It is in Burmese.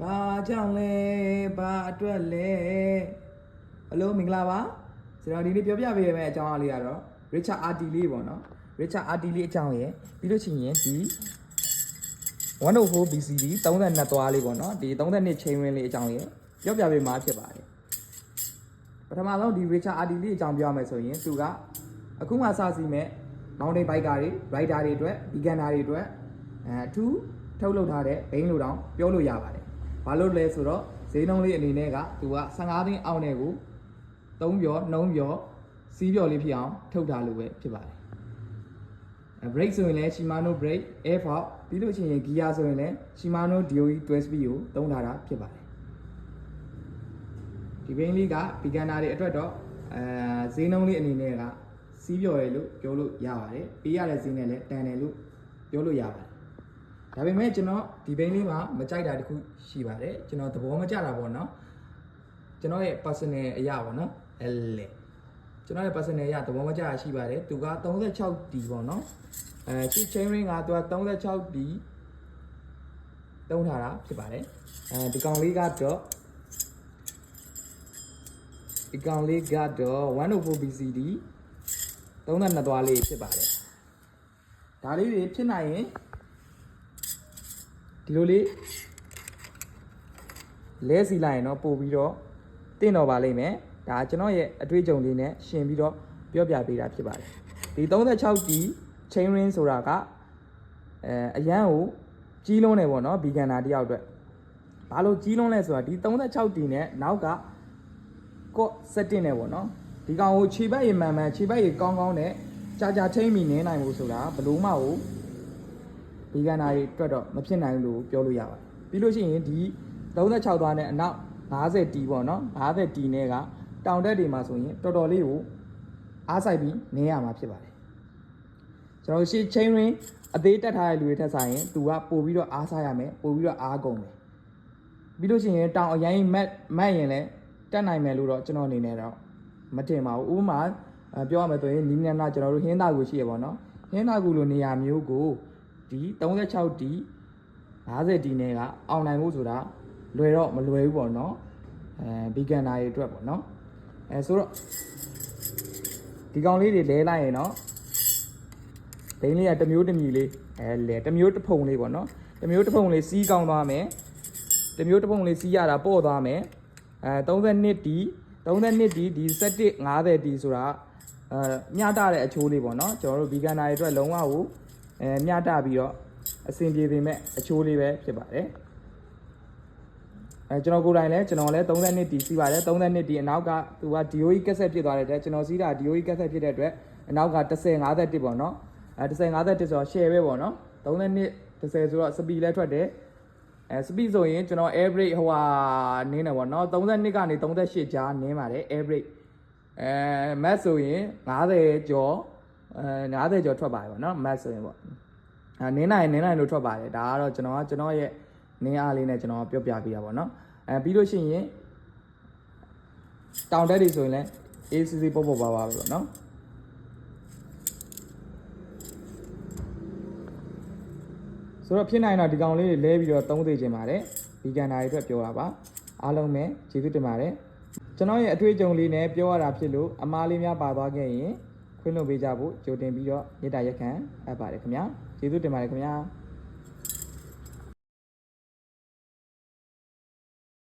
ဘာကြောင့်လဲဘာအတွက်လဲအလိုမင်္ဂလာပါကျွန်တော်ဒီနေ့ပြောပြပေးရမယ့်အကြောင်းအရာလေးကတော့ Richard RT လေးပေါ့နော် Richard RT လေးအကြောင်းရယ်ပြီးလို့ရှိရင်ဒီ104 BCD 32သွားလေးပေါ့နော်ဒီ32 chain ring လေးအကြောင်းရယ်ပြောပြပေးမှာဖြစ်ပါတယ်ပထမဆုံးဒီ Richard RT လေးအကြောင်းပြောရမယ်ဆိုရင်သူကအခုမှစစီမဲ့ mountain biker တွေ rider တွေအတွက် beginner တွေအတွက်အဲအထူးထုတ်လုပ်ထားတဲ့ဘိန်းလိုတောင်ပြောလို့ရပါတယ်။ ဘာလို့လဲဆိုတော့ဈေးနှုန်းလေးအနေနဲ့ကသူက15သိန်းအောက်နဲ့ကို3ပြောနှုံးပြောစီးပြောလေးဖြစ်အောင်ထုတ်ထားလို့ပဲဖြစ်ပါတယ်။အဲ brake ဆိုရင်လည်း Shimano brake air fork ပြီးလို့ရှိရင် gear ဆိုရင်လည်း Shimano DOE 12 speed ကိုသုံးထားတာဖြစ်ပါတယ်။ဒီဘိန်းလေးက beginner တွေအတွက်တော့အဲဈေးနှုန်းလေးအနေနဲ့ကစီးပြော်ရလို့ပြောလို့ရပါတယ်။ပေးရတဲ့ဈေးနဲ့လည်းတန်တယ်လို့ပြောလို့ရပါတယ်။ ဒါပေမဲ့ကျွန်တော်ဒီဘိန်းလေးမှာမကြိုက်တာတစ်ခုရှိပါတယ်။ကျွန်တော်သဘောမကျတာပေါ့နော်။ကျွန်တော်ရဲ့ personal အရာပေါ့နော်။အဲလေကျွန်တော်ရဲ့ personal အရာသဘောမကျတာရှိပါတယ်။သူက 36D ပေါ့နော်။အဲချီ chain ring ကသူက 36D တုံးထားတာဖြစ်ပါတယ်။အဲဒီကောင်လေးကတော့ဒီကောင်လေးကတော့104 BCD 32သွားလေးဖြစ်ပါတယ်။ဒါလေးတွေဖြစ်နိုင်ရင် ဒီလိုလေးလဲစီလိုက်ရင်တော့ပို့ပြီးတော့တင့်တော်ပါလိမ့်မယ်။ဒါကျွန်တော်ရဲ့အတွေ့အကြုံလေးနဲ့ရှင်ပြီးတော့ပြောပြပေးတာဖြစ်ပါတယ်။ဒီ 36D chain ring ဆိုတာကအဲအရန်ကိုကြီးလုံးနေပေါ့နော် beginner တယောက်အတွက်ဘာလို့ကြီးလုံးလဲဆိုတာဒီ 36D နဲ့နောက်ကကော့ setting နဲ့ပေါ့နော်ဒီကောင်ကိုခြေဘက်ရေမှန်မှန်ခြေဘက်ရေကောင်းကောင်းနဲ့ကြာကြာချိန်မိနေနိုင်ဖို့ဆိုတာဘလို့မှကို beginner တွေအတွက်တော့မဖြစ်နိုင်ဘူးလို့ပြောလို့ရပါတယ်ပြီးလို့ရှိရင်ဒီ36သွားနဲ့အနောက် 50T ပေါ့နော် 50T နဲ့ကတောင်တက်တွေမှာဆိုရင်တော်တော်လေးကိုအားဆိုင်ပြီးနင်းရမှာဖြစ်ပါတယ်ကျွန်တော်ရှေ့ chain ring အသေးတက်ထားတဲ့လူတွေထက်ဆိုင်ရင်သူကပို့ပြီးတော့အားစားရမယ်ပို့ပြီးတော့အားကုန်မယ်ပြီးလို့ရှိရင်တောင်အရင်မက်မက်ရင်လည်းတက်နိုင်မယ်လို့တော့ကျွန်တော်အနေနဲ့တော့မထင်ပါဘူးဥပမာအဲပြောရမယ်ဆိုရင်နီးနနာကျွန်တော်တို့ဟင်းသားကူရှိရပါတော့ဟင်းသားကူလိုနေရာမျိုးကို ဒီ 36D 50D နဲ့ကအောင်နိုင်ဖို့ဆိုတာလွယ်တော့မလွယ်ဘူးပေါ့နော်အဲ beginner တွေအတွက်ပေါ့နော်အဲဆိုတော့ဒီကောင်လေးတွေလဲလိုက်ရင်တော့ဘိန်းလေးကတစ်မျိုးတစ်မြည်လေးအဲလဲတစ်မျိုးတစ်ဖုံလေးပေါ့နော်တစ်မျိုးတစ်ဖုံလေးစီးကောင်းသွားမယ်တစ်မျိုးတစ်ဖုံလေးစီးရတာပေါ့သွားမယ်အဲ32 D 32 D ဒီ17 50 D ဆိုတာအဲမျှတတဲ့အချိုးလေးပေါ့နော်ကျွန်တော်တို့ beginner တွေအတွက်လုံးဝကို အဲမျှတပြီးတော့အဆင်ပြေပေမဲ့အချိုးလေးပဲဖြစ်ပါတယ်အဲကျွန်တော်ကိုယ်တိုင်လည်းကျွန်တော်လည်း32 D စီးပါတယ်32 D အနောက်ကသူက DOE ကက်ဆက်ဖြစ်သွားတဲ့အတွက်ကျွန်တော်စီးတာ DOE ကက်ဆက်ဖြစ်တဲ့အတွက်အနောက်က10 51ပေါ့နော်အဲ10 51ဆိုတော့ share ပဲပေါ့နော်32 10ဆိုတော့ speed လည်းထွက်တယ်အဲ speed ဆိုရင်ကျွန်တော် air brake ဟိုဟာနင်းတယ်ပေါ့နော်32ကနေ38ကြားနင်းပါတယ် air brake အဲ max ဆိုရင်90ကျော် အဲ90ကျော်ထွက်ပါတယ်ပေါ့နော် max ဆိုရင်ပေါ့အဲနင်းနိုင်နင်းနိုင်လို့ထွက်ပါတယ်ဒါကတော့ကျွန်တော်ကကျွန်တော်ရဲ့နင်းအားလေးနဲ့ကျွန်တော်ပြောပြပေးတာပေါ့နော်အဲပြီးလို့ရှိရင်တောင်တက်တွေဆိုရင်လည်း ACC ပေါ့ပေါ့ပါပါပဲပေါ့နော်ဆိုတော့ဖြစ်နိုင်တော့ဒီကောင်လေးတွေလဲပြီးတော့သုံးသေးခြင်းပါတယ်ဗီဂန်နာတွေအတွက်ပြောတာပါအားလုံးပဲကျေးဇူးတင်ပါတယ်ကျွန်တော်ရဲ့အတွေ့အကြုံလေးနဲ့ပြောရတာဖြစ်လို့အမားလေးများပါသွားခဲ့ရင် ခွင့်လွှတ်ပေးကြဖို့ကြိုတင်ပြီးတော့မေတ္တာရက်ခံအပ်ပါတယ်ခင်ဗျာကျေးဇူးတင်ပါတယ်ခင်ဗျာ